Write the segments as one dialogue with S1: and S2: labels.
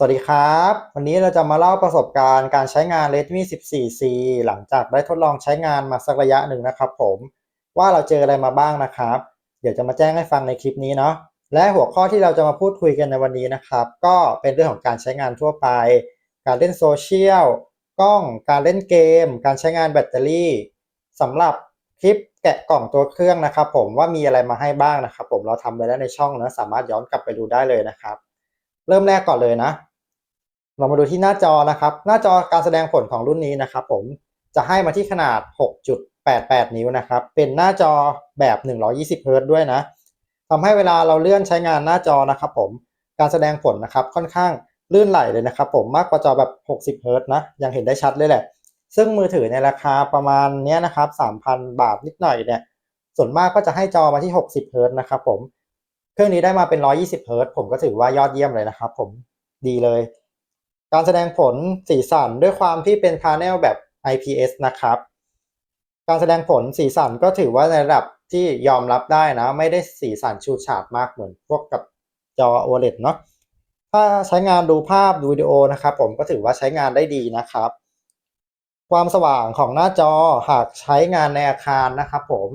S1: สวัสดีครับ วันนี้เราจะมาเล่าประสบการณ์การใช้งาน Redmi 14C หลังจากได้ทดลองใช้งานมาสักระยะหนึ่งนะครับผมว่าเราเจออะไรมาบ้างนะครับ เดี๋ยวจะมาแจ้งให้ฟังในคลิปนี้เนาะและหัวข้อที่เราจะมาพูดคุยกันในวันนี้นะครับ ก็เป็นเรื่องของการใช้งานทั่วไป การเล่นโซเชียลกล้องการเล่นเกม การใช้งานแบตเตอรี่สำหรับคลิปแกะกล่องตัวเครื่องนะครับ ผมว่ามีอะไรมาให้บ้างนะครับ ผมเราทำไปแล้วในช่องนะสามารถย้อนกลับไปดูได้เลยนะครับ เริ่มแรกก่อนเลยนะ เรามาดูที่หน้าจอนะครับ หน้าจอการแสดงผลของรุ่นนี้นะครับ ผมจะให้มาที่ขนาด 6.88 นิ้วนะครับ เป็นหน้าจอแบบ 120 Hz ด้วยนะทำให้เวลาเราเลื่อนใช้งานหน้าจอนะครับ ผมการแสดงผลนะครับค่อนข้างลื่นไหลเลยนะครับ ผมมากกว่าจอแบบ 60 Hz นะยังเห็นได้ชัดเลยแหละ ซึ่งมือถือในราคาประมาณนี้นะครับ 3,000 บาทนิดหน่อยเนี่ย ส่วนมากก็จะให้จอมาที่ 60 Hz นะครับ ผม เครื่องนี้ได้มาเป็น 120 Hz ผมก็ถือว่ายอดเยี่ยมเลยนะครับ ผมดีเลย การแสดงผลสีสันด้วยความที่เป็นพาเนลแบบ IPS นะครับ การแสดงผลสีสันก็ถือว่าในระดับที่ยอมรับได้นะ ไม่ได้สีสันชูฉาดมากเหมือนพวกกับจอ OLED เนาะถ้าใช้งานดูภาพดูวิดีโอนะครับ ผมก็ถือว่าใช้งานได้ดีนะครับ ความสว่างของหน้าจอหากใช้งานในอาคารนะครับ ผม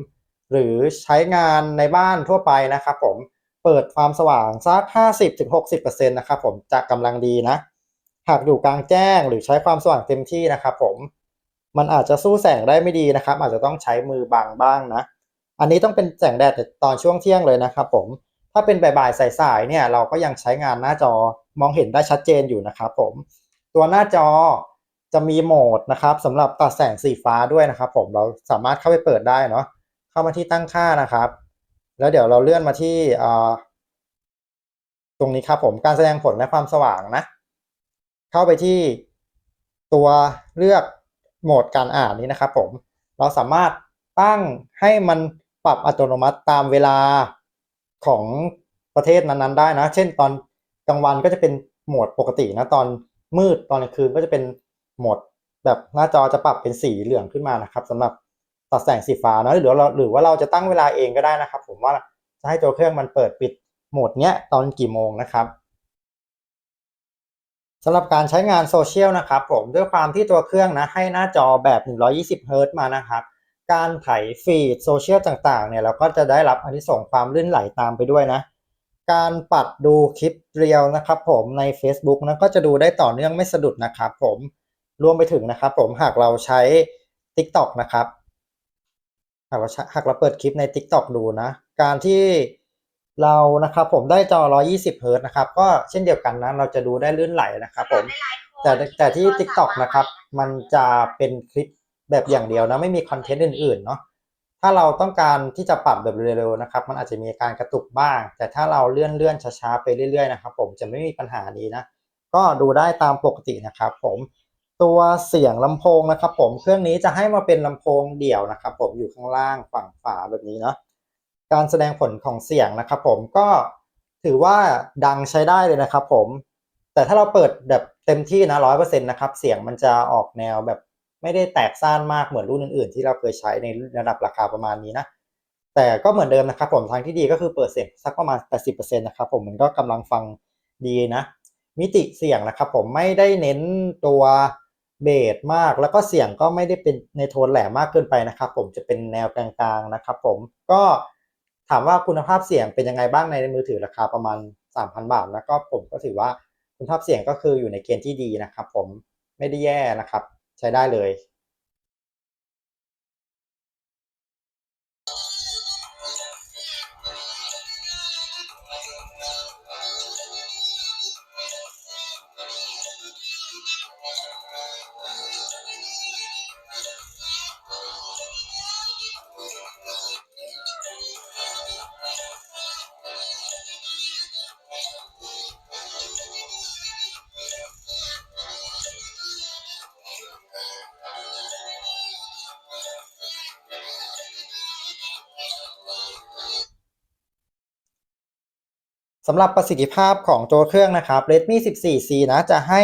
S1: หรือใช้งานในบ้านทั่วไปนะครับ ผมเปิดความสว่างสัก 50-60%นะครับ ผมจะกำลังดีนะ หากอยู่กลางแจ้งหรือใช้ความสว่างเต็มที่นะครับผมมันอาจจะสู้แสงได้ไม่ดีนะครับ อาจจะต้องใช้มือบังบ้างนะ อันนี้ต้องเป็นแสงแดดตอนช่วงเที่ยงเลยนะครับผมถ้าเป็นบ่ายๆสายๆเนี่ยเราก็ยังใช้งานหน้าจอมองเห็นได้ชัดเจนอยู่นะครับผมตัวหน้าจอจะมีโหมดนะครับสำหรับตัดแสงสีฟ้าด้วยนะครับ ผมเราสามารถเข้าไปเปิดได้เนาะเข้ามาที่ตั้งค่านะครับ แล้วเดี๋ยวเราเลื่อนมาที่ตรงนี้ครับผมการแสดงผลและความสว่างนะ เข้าไปที่ตัวเลือกโหมดการอ่านนี้นะครับผม เราสามารถตั้งให้มันปรับอัตโนมัติตามเวลาของประเทศนั้นๆได้นะ เช่นตอนกลางวันก็จะเป็นโหมดปกตินะ ตอนมืดตอนกลางคืนก็จะเป็นโหมดแบบหน้าจอจะปรับเป็นสีเหลืองขึ้นมานะครับสำหรับตัดแสงสีฟ้านะหรือเราหรือว่าเราจะตั้งเวลาเองก็ได้นะครับ ผมว่าจะให้ตัวเครื่องมันเปิดปิดโหมดเนี้ยตอนกี่โมงนะครับ สำหรับการใช้งานโซเชียลนะครับผมด้วยความที่ตัวเครื่องนะให้หน้าจอแบบ 120 Hz มานะครับการไถฟีดโซเชียลต่างๆเนี่ยเราก็จะได้รับอันที่ส่งความลื่นไหลตามไปด้วยนะ การปัดดูคลิปเรียวนะครับผมใน Facebook นะก็จะดูได้ต่อเนื่องไม่สะดุดนะครับผมรวมไปถึงนะครับผมหากเราใช้ TikTok นะครับ หากเราหากเราเปิดคลิปใน TikTok ดูนะ การที่ เรานะครับผมได้จอ 120เฮิร์ตนะครับก็เช่นเดียวกันนะ เราจะดูได้ลื่นไหลนะครับผมแต่แต่ที่ TikTok นะครับมันจะเป็นคลิปแบบอย่างเดียวนะไม่มีคอนเทนต์อื่นๆเนาะถ้าเราต้องการที่จะปรับแบบเร็วๆนะครับ มันอาจจะมีการกระตุกบ้าง แต่ถ้าเราเลื่อนๆช้าๆไปเรื่อยๆนะครับ ผมจะไม่มีปัญหานี้นะ ก็ดูได้ตามปกตินะครับ ผมตัวเสียงลำโพงนะครับ ผมเครื่องนี้จะให้มาเป็นลำโพงเดี่ยวนะครับ ผมอยู่ข้างล่างฝั่งฝาแบบนี้เนาะ การแสดงผลของเสียงนะครับ ผมก็ถือว่าดังใช้ได้เลยนะครับผม แต่ถ้าเราเปิดแบบเต็มที่นะร้อยเปอร์เซ็นต์นะครับ เสียงมันจะออกแนวแบบไม่ได้แตกซ่านมากเหมือนรุ่นอื่นๆ ที่เราเคยใช้ในระดับราคาประมาณนี้นะ แต่ก็เหมือนเดิมนะครับ ผมทางที่ดีก็คือเปิดเสียงสักประมาณ 80%นะครับผมมันก็กำลังฟังดีนะ มิติเสียงนะครับ ผมไม่ได้เน้นตัวเบสมากแล้วก็เสียงก็ไม่ได้เป็นในโทนแหลมมากเกินไปนะครับ ผมจะเป็นแนวกลางๆนะครับ ผมก็ามว่าคุณภาพเสียงเป็นยังไงบ้างในมือถือราคาประมาณ 3,000 บาท แล้วก็ผมก็ถือว่าคุณภาพเสียงก็คืออยู่ในเกณฑ์ที่ดีนะครับ ผมไม่ได้แย่นะครับ ใช้ได้เลย สำหรับประสิทธิภาพของตัวเครื่องนะครับ Redmi 14C นะจะให้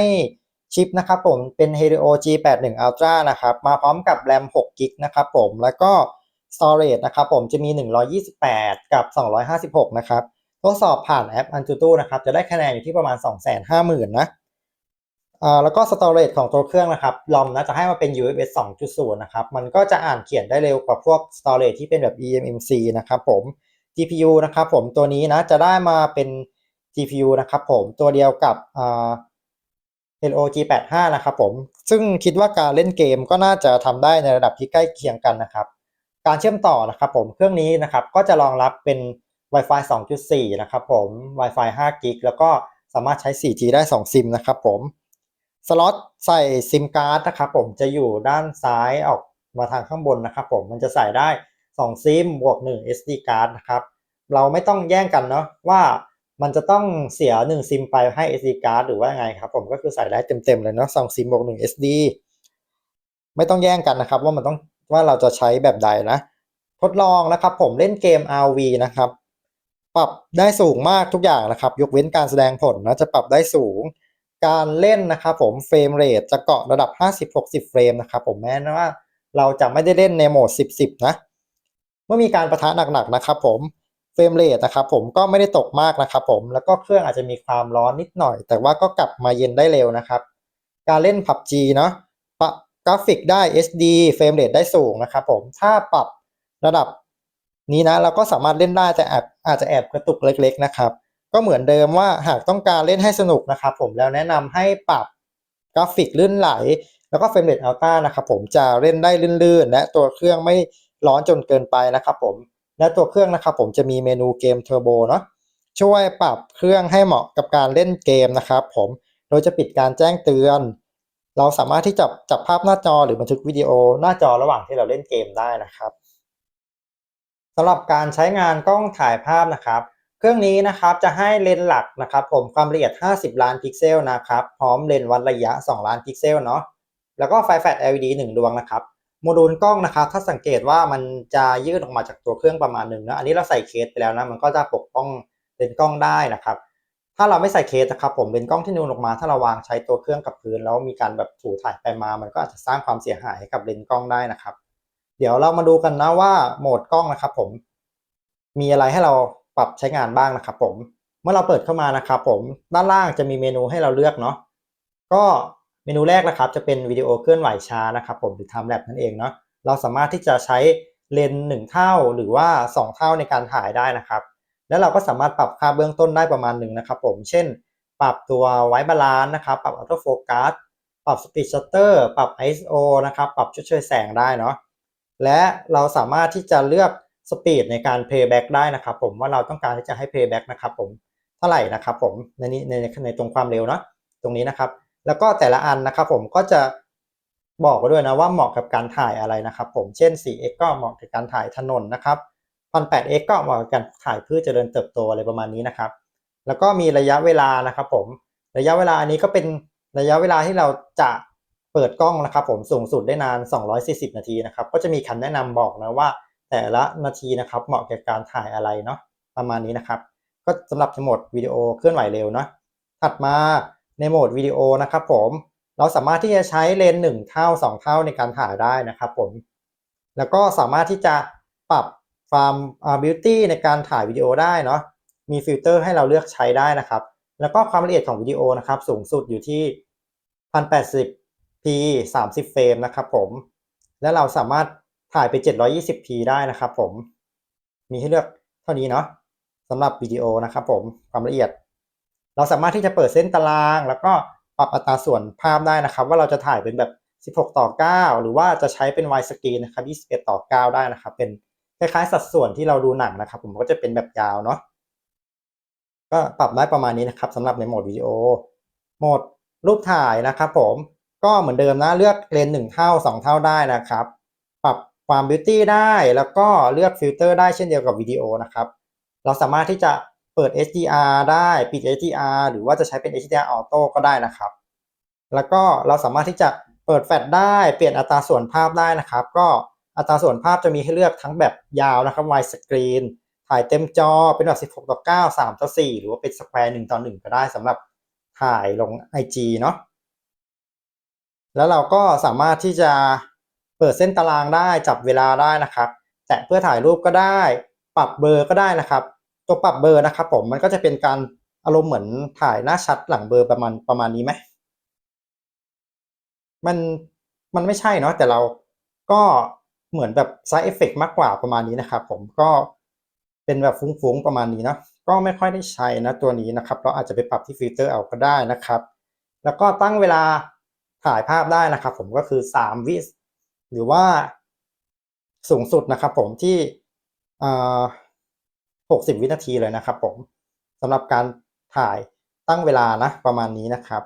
S1: ชิปนะครับผมเป็น Helio G81 Ultra นะครับ มาพร้อมกับ RAM 6 g b นะครับผมแล้วก็ Storage นะครับผมจะมี 128 กับ 256 นะครับทดสอบผ่านแอป Antutu นะครับจะได้คะแนนอยู่ที่ประมาณ 250,000 นะอ่าแล้วก็ storage ของตัวเครื่องนะครับลอมนะจะให้มาเป็น UFS 2.0 นะครับ มันก็จะอ่านเขียนได้เร็วกว่าพวก storage ที่เป็นแบบ eMMC นะครับผม GPU นะครับผมตัวนี้นะจะได้มาเป็น GPU นะครับผมตัวเดียวกับอ่า Hello G85 นะครับผมซึ่งคิดว่าการเล่นเกมก็น่าจะทำได้ในระดับที่ใกล้เคียงกันนะครับ การเชื่อมต่อนะครับผมเครื่องนี้นะครับก็จะรองรับเป็น Wi-Fi 2.4 นะครับผม Wi-Fi 5 g b แล้วก็สามารถใช้ 4G ได้ 2 ซิมนะครับผมสล็อตใส่ซิมการ์ดนะครับผมจะอยู่ด้านซ้ายออกมาทางข้างบนนะครับผมมันจะใส่ได้ 2ซิมบวก1 SD card นะครับ เราไม่ต้องแย่งกันเนาะว่ามันจะต้องเสีย1ซิมไปให้ SD card หรือว่าไงครับผมก็คือใส่ได้เต็มๆเลยเนาะ2ซิมบวก1 SD ไม่ต้องแย่งกันนะครับ ว่ามันต้องว่าเราจะใช้แบบใดนะ ทดลองนะครับ ผมเล่นเกม RV นะครับ ปรับได้สูงมากทุกอย่างนะครับ ยกเว้นการแสดงผลนะจะปรับได้สูง การเล่นนะครับผมเฟรมเรทจะเกาะระดับ 50-60 เฟรมนะครับผมแม้ว่าเราจะไม่ได้เล่นในโหมด 10-10 นะ มื่อมีการประทะหนักๆนะครับผมเฟรมเรทนะครับผมก็ไม่ได้ตกมากนะครับผมแล้วก็เครื่องอาจจะมีความร้อนนิดหน่อย แต่ว่าก็กลับมาเย็นได้เร็วนะครับ การเล่น PUBG เนาะปรับกราฟิกได้ HD เฟรมเรทได้สูงนะครับผมถ้าปรับระดับนี้นะเราก็สามารถเล่นได้แต่อาจอาจจะแอบกระตุกเล็ก ๆ นะครับ ก็เหมือนเดิมว่าหากต้องการเล่นให้สนุกนะครับผมแล้วแนะนำให้ปรับกราฟิกลื่นไหล แล้วก็เฟรมเรทอัลต้านะครับผมจะเล่นได้ลื่นๆ และตัวเครื่องไม่ ร้อนจนเกินไปนะครับผม และตัวเครื่องนะครับผมจะมีเมนูเกมเทอร์โบเนาะช่วยปรับเครื่องให้เหมาะกับการเล่นเกมนะครับผมโดยจะปิดการแจ้งเตือน เราสามารถที่จะจับภาพหน้าจอหรือบันทึกวิดีโอหน้าจอระหว่างที่เราเล่นเกมได้นะครับสำหรับการใช้งานกล้องถ่ายภาพนะครับ เครื่องนี้นะครับจะให้เลนส์หลักนะครับ ผมความละเอียด 50 ล้านพิกเซลนะครับ พร้อมเลนส์วัดระยะ 2 ล้านพิกเซลเนาะแล้วก็ไฟแฟลช LED 1 ดวงนะครับ โมดูลกล้องนะครับถ้าสังเกตว่ามันจะยืดออกมาจากตัวเครื่องประมาณหนึ่งนะอันนี้เราใส่เคสไปแล้วนะมันก็จะปกป้องเลนส์กล้องได้นะครับ ถ้าเราไม่ใส่เคสนะครับผมเลนส์กล้องที่นูนออกมาถ้าเราวางใช้ตัวเครื่องกับพื้น แล้วมีการแบบถูถ่ายไปมามันก็อาจจะสร้างความเสียหายให้กับเลนส์กล้องได้นะครับ เดี๋ยวเรามาดูกันนะว่าโหมดกล้องนะครับ ผม มีอะไรให้เราปรับใช้งานบ้างนะครับ ผม เมื่อเราเปิดเข้ามานะครับ ผมด้านล่างจะมีเมนูให้เราเลือกเนาะก็ มนูแรกนะครับจะเป็นวิดีโอเคลื่อนไหวช้านะครับผมหรือ time lapse นั่นเองเนาะเราสามารถที่จะใช้เลนส์หนึ่งเท่าหรือว่า 2 เท่าในการถ่ายได้นะครับ แล้วเราก็สามารถปรับค่าเบื้องต้นได้ประมาณหนึ่งนะครับผมเช่น ปรับตัวไวบาลานซ์นะครับ ปรับออโต้โฟกัสปรับสปีดชัตเตอร์ปรับ ISO นะครับปรับชดเชยแสงได้เนาะและเราสามารถที่จะเลือกสปีดในการ playback ได้นะครับผมว่าเราต้องการที่จะให้ playback นะครับผมเท่าไหร่นะครับผมในนี้ในในตรงความเร็วเนาะตรงนี้นะครับ แล้วก็แต่ละอันนะครับผมก็จะบอกไว้ด้วยนะว่าเหมาะกับการถ่ายอะไรนะครับ ผมเช่น 4x ก็เหมาะกับการถ่ายถนนนะครับ 1.8x ก็เหมาะกับการถ่ายพืชเจริญเติบโตอะไรประมาณนี้นะครับ แล้วก็มีระยะเวลานะครับ ผมระยะเวลาอันนี้ก็เป็นระยะเวลาที่เราจะเปิดกล้องนะครับ ผมสูงสุดได้นาน 240 นาทีนะครับ ก็จะมีคำแนะนำบอกนะว่า แต่ละนาทีนะครับ เหมาะกับการถ่ายอะไรเนาะประมาณนี้นะครับ ก็สำหรับในโหมดวิดีโอเคลื่อนไหวเร็วเนาะถัดมา ในโหมดวิดีโอนะครับผมเราสามารถที่จะใช้เลนส์หนึ่งเท่า2เท่าในการถ่ายได้นะครับผมแล้วก็สามารถที่จะปรับความบิวตี้ในการถ่ายวิดีโอได้เนาะมีฟิลเตอร์ให้เราเลือกใช้ได้นะครับ แล้วก็ความละเอียดของวิดีโอนะครับสูงสุดอยู่ที่ 1080p 30 เฟรมนะครับผมและเราสามารถถ่ายไป 720p ได้นะครับผมมีให้เลือกเท่านี้เนาะสำหรับวิดีโอนะครับผมความละเอียด เราสามารถที่จะเปิดเส้นตาราง แล้วก็ปรับอัตราส่วนภาพได้นะครับ ว่าเราจะถ่ายเป็นแบบ 16 ต่อ 9 หรือว่าจะใช้เป็น wide screen นะครับ 21 ต่อ 9 ได้นะครับ เป็นคล้ายๆสัดส่วนที่เราดูหนังนะครับ ผมก็จะเป็นแบบยาวเนาะก็ปรับได้ประมาณนี้นะครับสำหรับในโหมดวิดีโอโหมดรูปถ่ายนะครับผมก็เหมือนเดิมนะเลือกเลนส์หนึ่งเท่า 2 เท่าได้นะครับ ปรับความบิวตี้ได้แล้วก็เลือกฟิลเตอร์ได้เช่นเดียวกับวิดีโอนะครับ เราสามารถที่จะ เปิด HDR ได้ปิด HDR หรือว่าจะใช้เป็น HDR Auto ก็ได้นะครับ แล้วก็เราสามารถที่จะเปิดแฟลชได้เปลี่ยนอัตราส่วนภาพได้นะครับ ก็อัตราส่วนภาพจะมีให้เลือกทั้งแบบยาวนะครับ wide screen ถ่ายเต็มจอเป็นแบบ 16 ต่อ 9 3 ต่อ 4 หรือว่าเป็นสแควร์1ต่อ 1 ก็ได้สำหรับถ่ายลง IG เนาะแล้วเราก็สามารถที่จะเปิดเส้นตารางได้จับเวลาได้นะครับ แตะเพื่อถ่ายรูปก็ได้ ปรับเบอร์ก็ได้นะครับ ตัวปรับเบอร์นะครับผมมันก็จะเป็นการอารมณ์เหมือนถ่ายหน้าชัดหลังเบอร์ประมาณประมาณนี้ไหมมันมันไม่ใช่เนาะแต่เราก็เหมือนแบบ side effect มากกว่าประมาณนี้นะครับผมก็เป็นแบบฟุ้งๆประมาณนี้เนาะก็ไม่ค่อยได้ใช้นะตัวนี้นะครับ เราอาจจะไปปรับที่ฟิลเตอร์เอาก็ได้นะครับ แล้วก็ตั้งเวลาถ่ายภาพได้นะครับ ผมก็คือ3วิหรือว่าสูงสุดนะครับ ผมที่อ่า 60 วินาทีเลยนะครับผมสำหรับการถ่ายตั้งเวลานะประมาณนี้นะครับ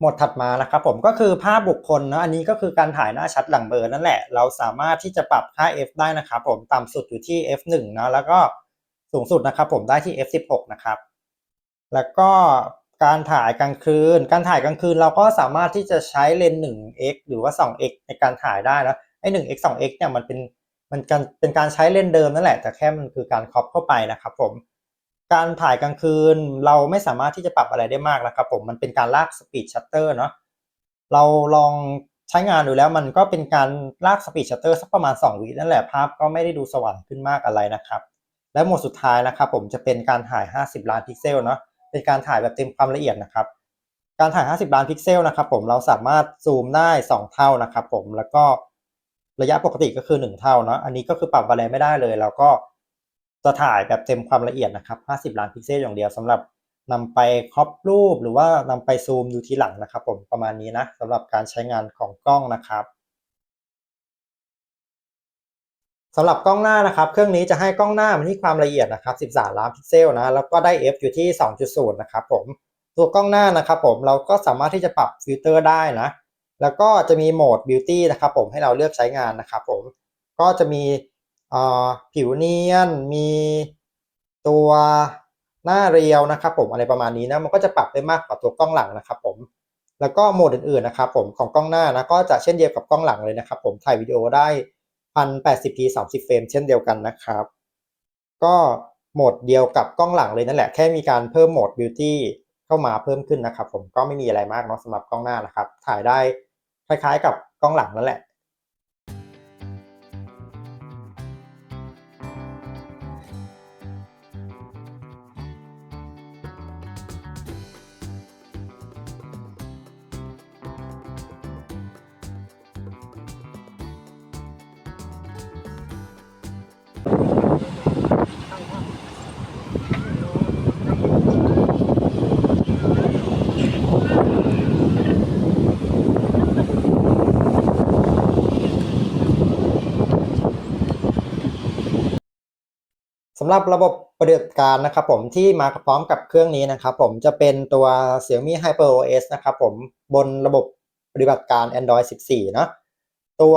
S1: หมดถัดมานะครับ ผมก็คือภาพบุคคลนะอันนี้ก็คือการถ่ายหน้าชัดหลังเบลอนั่นแหละ เราสามารถที่จะปรับค่า f ได้นะครับผมต่ำสุดอยู่ที่ f1 นะแล้วก็สูงสุดนะครับ ผมได้ที่ f16 นะครับ แล้วก็การถ่ายกลางคืน การถ่ายกลางคืนเราก็สามารถที่จะใช้เลนส์ 1x หรือว่า 2x ในการถ่ายได้นะไอ้ 1x 2x เนี่ยมันเป็น มันการเป็นการใช้เลนส์เดิมนั่นแหละแต่แค่มันคือการครอปเข้าไปนะครับผมการถ่ายกลางคืนเราไม่สามารถที่จะปรับอะไรได้มากนะครับผมมันเป็นการลากสปีดชัตเตอร์เนาะเราลองใช้งานดูแล้วมันก็เป็นการลากสปีดชัตเตอร์สักประมาณ 2 วินั่นแหละภาพก็ไม่ได้ดูสว่างขึ้นมากอะไรนะครับ และโหมดสุดท้ายนะครับ ผมจะเป็นการถ่าย 50 ล้านพิกเซลเนาะเป็นการถ่ายแบบเต็มความละเอียดนะครับ การถ่าย 50 ล้านพิกเซลนะครับ ผมเราสามารถซูมได้ 2 เท่านะครับ ผมแล้วก็ ระยะปกติก็คือ 1 เท่าเนาะอันนี้ก็คือปรับอะไรไม่ได้เลยแล้วก็จะถ่ายแบบเต็มความละเอียดนะครับ 50 ล้านพิกเซลอย่างเดียวสำหรับนำไปครอปรูปหรือว่านำไปซูมดูทีหลังนะครับผมประมาณนี้นะสำหรับการใช้งานของกล้องนะครับสำหรับกล้องหน้านะครับ เครื่องนี้จะให้กล้องหน้ามันที่ความละเอียดนะครับ 13 ล้านพิกเซลนะแล้วก็ได้ f อยู่ที่ 2.0 นะครับผมตัวกล้องหน้านะครับผมเราก็สามารถที่จะปรับฟิลเตอร์ได้นะ แล้วก็จะมีโหมด Beauty นะครับผมให้เราเลือกใช้งานนะครับผมก็จะมีผิวเนียน มีตัวหน้าเรียวนะครับผมอะไรประมาณนี้นะมันก็จะปรับได้มากกว่าตัวกล้องหลังนะครับผมแล้วก็โหมดอื่นๆนะครับผมของกล้องหน้านะก็จะเช่นเดียวกับกล้องหลังเลยนะครับผมถ่ายวิดีโอได้ 1080p 30เฟรมเช่นเดียวกันนะครับ ก็โหมดเดียวกับกล้องหลังเลยนั่นแหละแค่มีการเพิ่มโหมด Beauty เข้ามาเพิ่มขึ้นนะครับ ผมก็ไม่มีอะไรมากเนาะสำหรับกล้องหน้านะครับ ถ่ายได้คล้ายๆ กับกล้องหลังนั่นแหละ สำหรับระบบปฏิบัติการนะครับผมที่มาพร้อมกับเครื่องนี้นะครับผมจะเป็นตัว Xiaomi HyperOS นะครับผมบนระบบปฏิบัติการ Android 14 เนาะตัว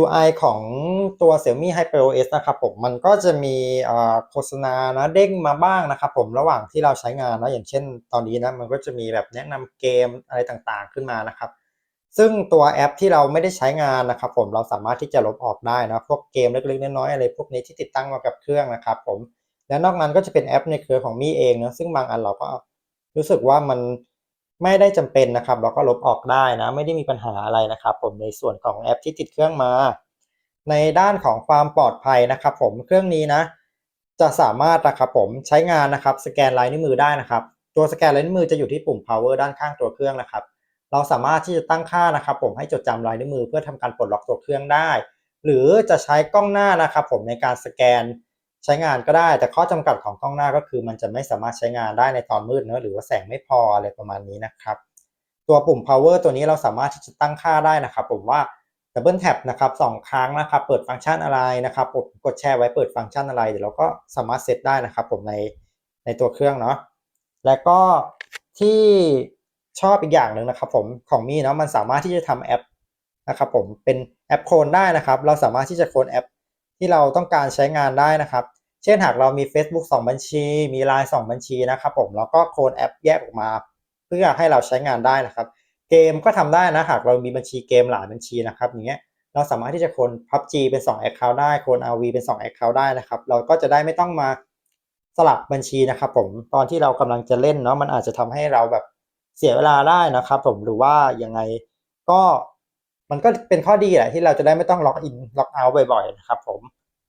S1: UI ของตัว Xiaomi HyperOS นะครับผมมันก็จะมีโฆษณานะเด้งมาบ้างนะครับผมระหว่างที่เราใช้งานนะอย่างเช่นตอนนี้นะมันก็จะมีแบบแนะนำเกมอะไรต่างๆขึ้นมานะครับ ซึ่งตัวแอปที่เราไม่ได้ใช้งานนะครับผมเราสามารถที่จะลบออกได้นะพวกเกมเล็กๆน้อยๆอะไรพวกนี้ที่ติดตั้งมากับเครื่องนะครับผมและนอกนั้นก็จะเป็นแอปในเครือของมี่เองนะซึ่งบางอันเราก็รู้สึกว่ามันไม่ได้จำเป็นนะครับ เราก็ลบออกได้นะ ไม่ได้มีปัญหาอะไรนะครับ ผมในส่วนของแอปที่ติดเครื่องมา ในด้านของความปลอดภัยนะครับ ผมเครื่องนี้นะ จะสามารถนะครับผมใช้งานนะครับ สแกนลายนิ้วมือได้นะครับ ตัวสแกนลายนิ้วมือจะอยู่ที่ปุ่ม power ด้านข้างตัวเครื่องนะครับ เราสามารถที่จะตั้งค่านะครับ ผมให้จดจำลายนิ้วมือเพื่อทำการปลดล็อกตัวเครื่องได้ หรือจะใช้กล้องหน้านะครับ ผมในการสแกนใช้งานก็ได้ แต่ข้อจำกัดของกล้องหน้าก็คือ มันจะไม่สามารถใช้งานได้ในตอนมืดเนะหรือว่าแสงไม่พออะไรประมาณนี้นะครับ ตัวปุ่ม power ตัวนี้เราสามารถที่จะตั้งค่าได้นะครับ ผมว่าดับเบิลแท็บนะครับสองครั้งนะครับ เปิดฟังก์ชันอะไรนะครับผมกดแชร์ไว้เปิดฟังก์ชันอะไรเดี๋ยวเราก็สามารถเซตได้นะครับ ผมในในตัวเครื่องเนาะแล้วก็ที่ ชอบอีกอย่างหนึ่งนะครับผมของมีเนาะมันสามารถที่จะทำแอปนะครับผมเป็นแอปโคลนได้นะครับ เราสามารถที่จะโคลนแอป ที่เราต้องการใช้งานได้นะครับ เช่นหากเรามี Facebook 2 บัญชี มี Line 2 บัญชีนะครับผมเราก็โคลนแอปแยกออกมา เพื่อให้เราใช้งานได้นะครับ เกมก็ทำได้นะหากเรามีบัญชีเกมหลายบัญชีนะครับอย่างเงี้ยเราสามารถที่จะโคลน PUBG เป็น 2 Account ได้โคลน RV เป็น 2 Account ได้นะครับ เราก็จะได้ไม่ต้องมาสลับบัญชีนะครับผมตอนที่เรากำลังจะเล่นเนาะมันอาจจะทำให้เราแบบ เสียเวลาได้นะครับ ผมหรือว่ายังไงก็มันก็เป็นข้อดีแหละที่เราจะได้ไม่ต้องล็อกอินล็อกเอาท์บ่อยๆนะครับผม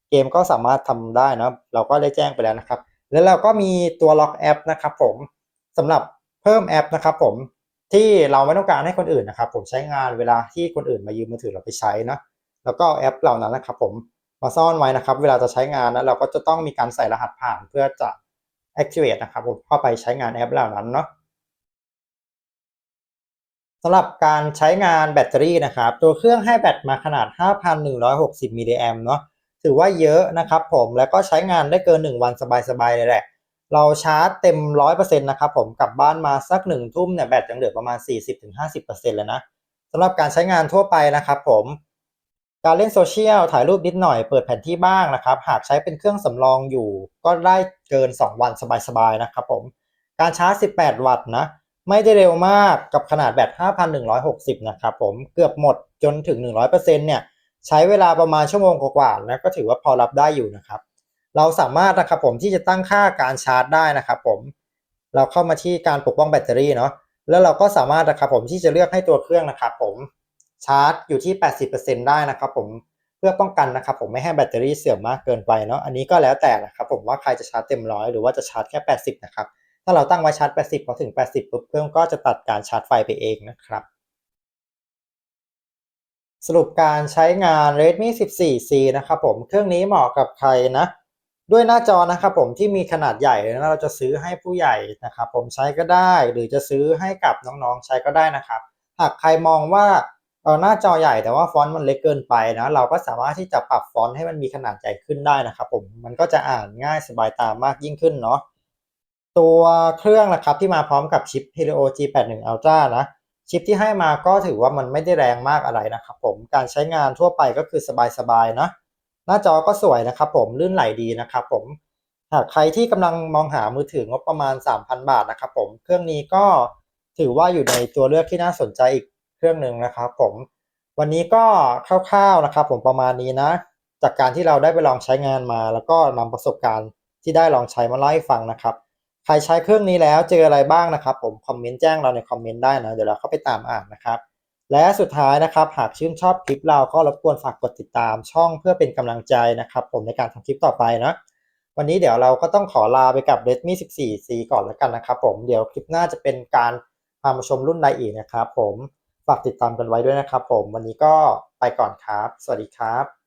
S1: เกมก็สามารถทำได้นะเราก็ได้แจ้งไปแล้วนะครับ แล้วเราก็มีตัวล็อกแอปนะครับผมสำหรับเพิ่มแอปนะครับผมที่เราไม่ต้องการให้คนอื่นนะครับ ผมใช้งานเวลาที่คนอื่นมายืมมือถือเราไปใช้นะแล้วก็แอปเหล่านั้นนะครับ ผมมาซ่อนไว้นะครับ เวลาจะใช้งานนะเราก็จะต้องมีการใส่รหัสผ่านเพื่อจะ activate นะครับผมเข้าไปใช้งานแอปเหล่านั้นเนาะ สำหรับการใช้งานแบตเตอรี่นะครับ ตัวเครื่องให้แบตมาขนาด 5,160 มิลลิแอมเนาะถือว่าเยอะนะครับผมแล้วก็ใช้งานได้เกิน 1 วันสบายๆเลยแหละ เราชาร์จเต็ม 100%นะครับผมกลับบ้านมาสัก 1 ทุ่มเนี่ยแบตยังเหลือประมาณ 40-50%เลยนะสำหรับการใช้งานทั่วไปนะครับผมการเล่นโซเชียลถ่ายรูปนิดหน่อยเปิดแผนที่บ้างนะครับ หากใช้เป็นเครื่องสำรองอยู่ ก็ได้เกิน 2 วันสบายๆนะครับผมการชาร์จ 18 วัตต์นะ ไม่ได้เร็วมากกับขนาดแบต 5,160 นะครับผมเกือบหมดจนถึง 100%เนี่ยใช้เวลาประมาณชั่วโมงกว่าๆนะก็ถือว่าพอรับได้อยู่นะครับ เราสามารถนะครับผมที่จะตั้งค่าการชาร์จได้นะครับผมเราเข้ามาที่การปกป้องแบตเตอรี่เนาะแล้วเราก็สามารถนะครับผมที่จะเลือกให้ตัวเครื่องนะครับผมชาร์จอยู่ที่ 80%ได้นะครับผมเพื่อป้องกันนะครับผมไม่ให้แบตเตอรี่เสื่อมมากเกินไปเนาะอันนี้ก็แล้วแต่นะครับผมว่าใครจะชาร์จเต็มร้อยหรือว่าจะชาร์จแค่ 80 นะครับ ถ้าเราตั้งไว้ชาร์จ 80 พอถึง 80 ปุ๊บเครื่องก็จะตัดการชาร์จไฟไปเองนะครับ สรุปการใช้งาน Redmi 14C นะครับผม เครื่องนี้เหมาะกับใครนะ ด้วยหน้าจอนะครับผมที่มีขนาดใหญ่นะเราจะซื้อให้ผู้ใหญ่นะครับผมใช้ก็ได้หรือจะซื้อให้กับน้องๆใช้ก็ได้นะครับ หากใครมองว่าเออหน้าจอใหญ่แต่ว่าฟอนต์มันเล็กเกินไปนะ เราก็สามารถที่จะปรับฟอนต์ให้มันมีขนาดใหญ่ขึ้นได้นะครับผมมันก็จะอ่านง่ายสบายตามากยิ่งขึ้นเนาะ ตัวเครื่องนะครับที่มาพร้อมกับชิป Helio G81 Ultra นะชิปที่ให้มาก็ถือว่ามันไม่ได้แรงมากอะไรนะครับผมการใช้งานทั่วไปก็คือสบายๆนะหน้าจอก็สวยนะครับผมลื่นไหลดีนะครับผมหากใครที่กำลังมองหามือถืองบประมาณ 3,000 บาทนะครับผมเครื่องนี้ก็ถือว่าอยู่ในตัวเลือกที่น่าสนใจอีกเครื่องหนึ่งนะครับผมวันนี้ก็คร่าวๆนะครับผมประมาณนี้นะ จากการที่เราได้ไปลองใช้งานมา แล้วก็นำประสบการณ์ที่ได้ลองใช้มาเล่าให้ฟังนะครับ ใครใช้เครื่องนี้แล้วเจออะไรบ้างนะครับ ผมคอมเมนต์แจ้งเราในคอมเมนต์ได้นะเดี๋ยวเราเข้าไปตามอ่านนะครับ และสุดท้ายนะครับ หากชื่นชอบคลิปเราก็รบกวนฝากกดติดตามช่องเพื่อเป็นกำลังใจนะครับ ผมในการทำคลิปต่อไปนะวันนี้เดี๋ยวเราก็ต้องขอลาไปกับ Redmi 14C ก่อนแล้วกันนะครับ ผมเดี๋ยวคลิปหน้าจะเป็นการพามาชมรุ่นใดอีกนะครับ ผมฝากติดตามกันไว้ด้วยนะครับ ผมวันนี้ก็ไปก่อนครับ สวัสดีครับ